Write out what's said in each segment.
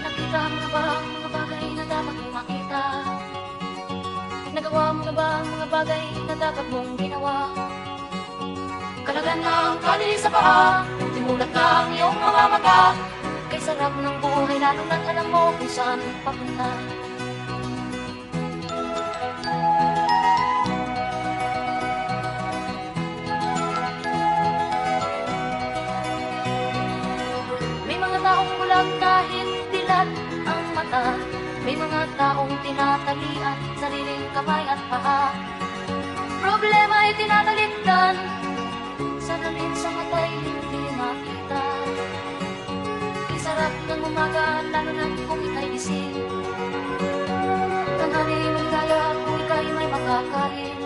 Nakita mo na bagay na dapat mong makita? Nagawa mo na ba ang mga bagay na dapat mong ginawa? Kalagan ng kali sa paa, timulat ka ang iyong mga mata Kay ng buhay lalo na't alam mo kung saan papunta May mga taong tinatalian sariling kamay at paa. Problema ay tinatalikdan Salamin sa mata'y hindi makita. Isarap ng umaga lalo na kung ika'y gising. Tanghali maligaya kung ika'y may makakain.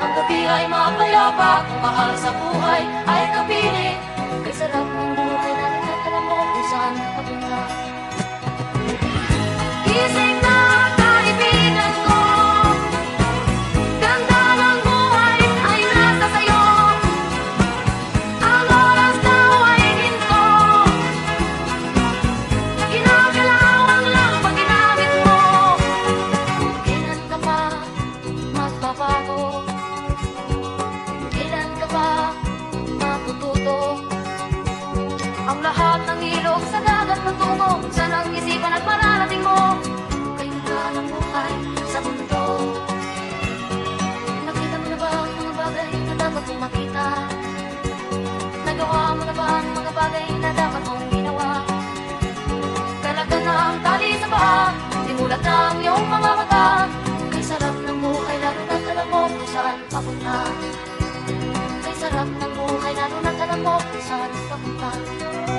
Ang gabi ay mapayapa Kung mahal sa buhay ay kapiling Ang lahat ng ilog sa dagat magtungo Saan ang isipan at mararating mo? Kailan ang buhay sa mundo? Nakita mo na ba ang mga bagay na dapat mong makita? Nagawa mo na ba ang mga bagay na dapat 莫라질 겁.